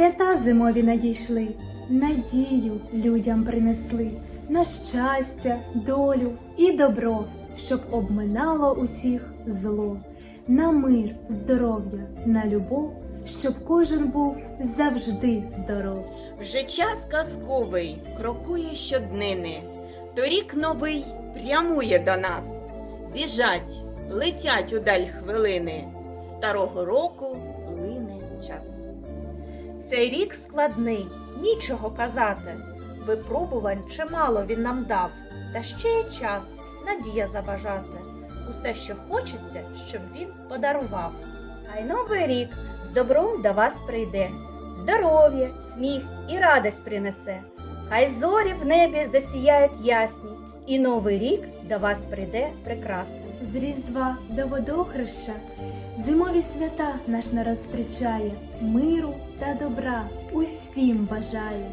Свята зимові надійшли, надію людям принесли на щастя, долю і добро, щоб обминало усіх зло, на мир, здоров'я, на любов, щоб кожен був завжди здоров. Вже час казковий крокує щоднини. Торік новий прямує до нас. Біжать, летять удаль хвилини. Старого року лине час. Цей рік складний, нічого казати. Випробувань чимало він нам дав, та ще є час, надія забажати. Усе, що хочеться, щоб він подарував. Хай новий рік з добром до вас прийде, здоров'я, сміх і радість принесе. Хай зорі в небі засіяють ясні, і новий рік до вас прийде прекрасний. З Різдва до водохреща зимові свята наш народ зустрічає, миру та добра усім бажає.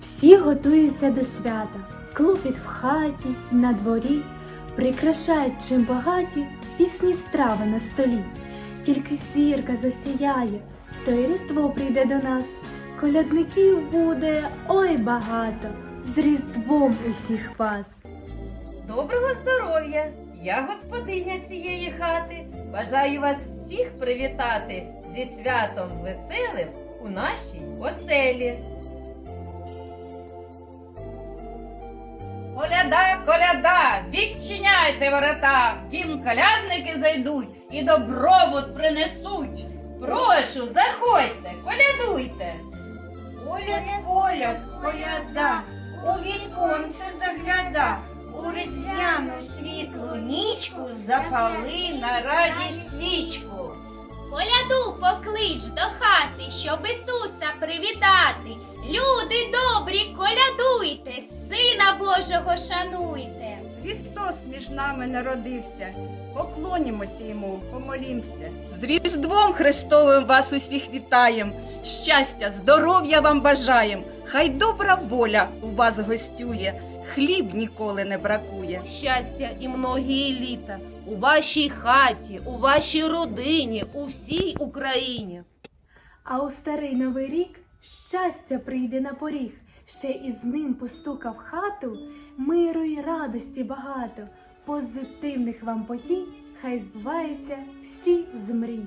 Всі готуються до свята, клопіт в хаті, на дворі, прикрашають чим багаті пісні страви на столі. Тільки зірка засіяє, то й різдво прийде до нас. Колядників буде ой багато, з Різдвом усіх вас. Доброго здоров'я! Я господиня цієї хати. Бажаю вас всіх привітати зі святом веселим у нашій оселі. Коляда, коляда, відчиняйте ворота, в дім колядники зайдуть і добробут принесуть. Прошу, заходьте, колядуйте. Коляд, коляд, коляда, у віконце загляда, у різдвяну світлу нічку запали на радість свічку. Коляду поклич до хати, щоб Ісуса привітати. Люди добрі, колядуйте, Сина Божого шануйте. Христос між нами народився. Поклонімося йому, помолімся. З Різдвом Христовим вас усіх вітаєм. Щастя, здоров'я вам бажаєм. Хай добра воля у вас гостює, хліб ніколи не бракує. щастя і многії літа у вашій хаті, у вашій родині, у всій Україні. А у старий новий рік щастя прийде на поріг, ще із ним постукав хату, миру й радості багато, позитивних вам подій, хай збуваються всі з мрій.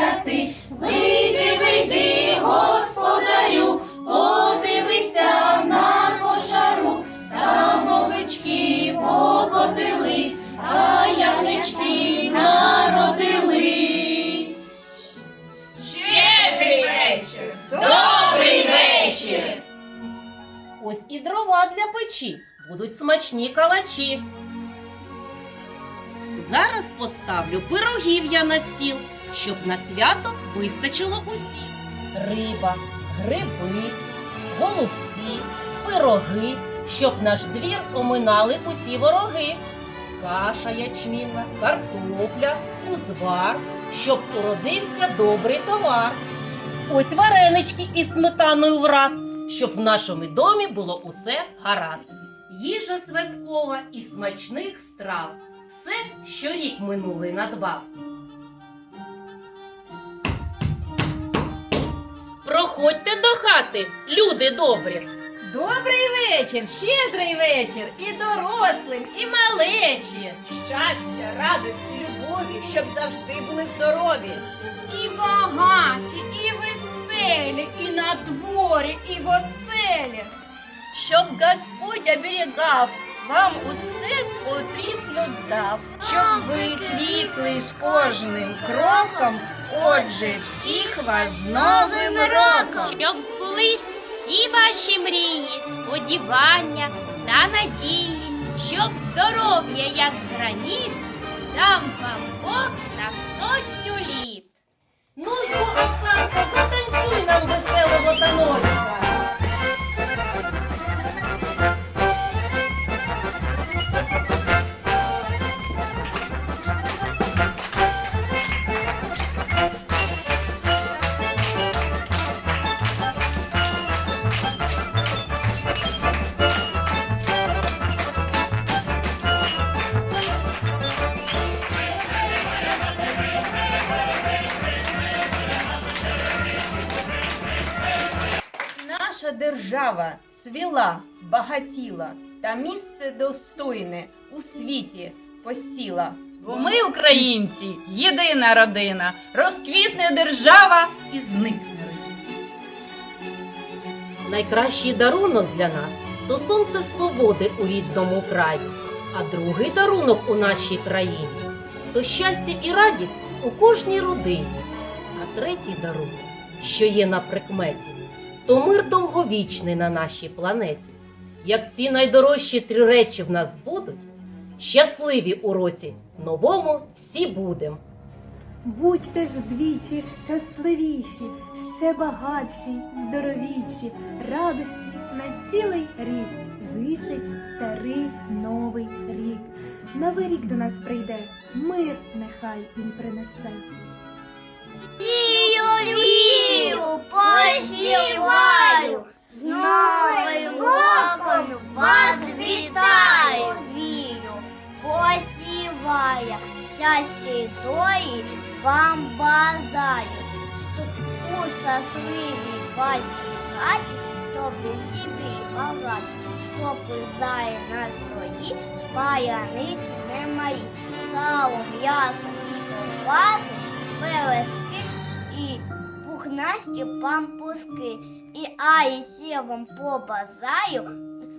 Ось і дрова для печі. Будуть смачні калачі. Зараз поставлю пирогів я на стіл, щоб на свято вистачило усім. Риба, гриби, голубці, пироги, щоб наш двір оминали усі вороги. Каша ячмінна, картопля, узвар, щоб уродився добрий товар. Ось варенички із сметаною враз, щоб в нашому домі було усе гаразд. Їжа святкова і смачних страв. Все, що рік минулий надбав. Проходь Заходьте до хати, люди добрі. Добрий вечір, щедрий вечір і дорослим, і малечі. Щастя, радості, любові, щоб завжди були здорові. І багаті, і веселі, і на дворі, і в оселі. Щоб Господь оберігав, вам усе потрібно дав. Щоб ви квітли з кожним кроком, отже, всіх вас з Новим роком! Щоб збулись всі ваші мрії, сподівання та надії, щоб здоров'я, як граніт, дам вам На сотню літ. Ну ж, Оксанка, держава цвіла, багатіла, та місце достойне у світі посіла. Бо ми, українці, єдина родина, розквітне держава і зникне. Найкращий дарунок для нас то сонце свободи у рідному краї, а другий дарунок у нашій країні то щастя і радість у кожній родині. А третій дарунок, що є на прикметі, то мир довговічний на нашій планеті. Як ці найдорожчі три речі в нас будуть, щасливі у році новому всі будем. Будьте ж двічі щасливіші, ще багатші, здоровіші, радості на цілий рік. Зичить старий новий рік. Новий рік до нас прийде, мир нехай він принесе. Вію, посіваю, з Новим роком вас вітаю. Вію, посіваю, щастя й долі вам бажаю. Щоб у щасливій вашій хаті, щоб були багаті, щоб зає на столі, паяниці немає, сало, м'ясо і ковбаси, пелески і пухнасті пампуски, і аї сівом по базаю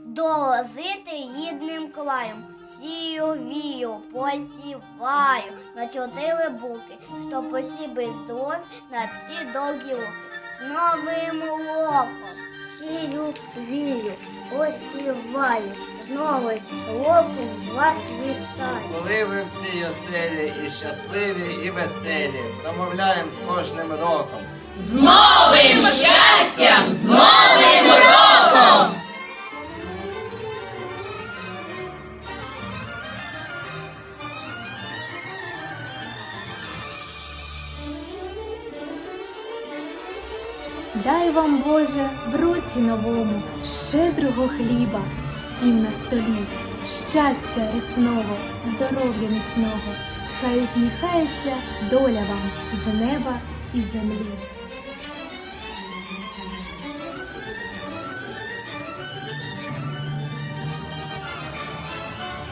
доложити їдним клаєм. Сію вію, посіваю на чотири буки, щоб усі без здорові на всі довгі роки. З новим роком! Сію вію, посіваю, з новим роком вас вітаю. Коли ви всі оселі і щасливі, і веселі, домовляємо з кожним роком. З новим щастям, з новим роком! Дай вам, Боже, в році новому щедрого хліба всім на столі, щастя рясного, здоров'я міцного, хай усміхається доля вам з неба і землі.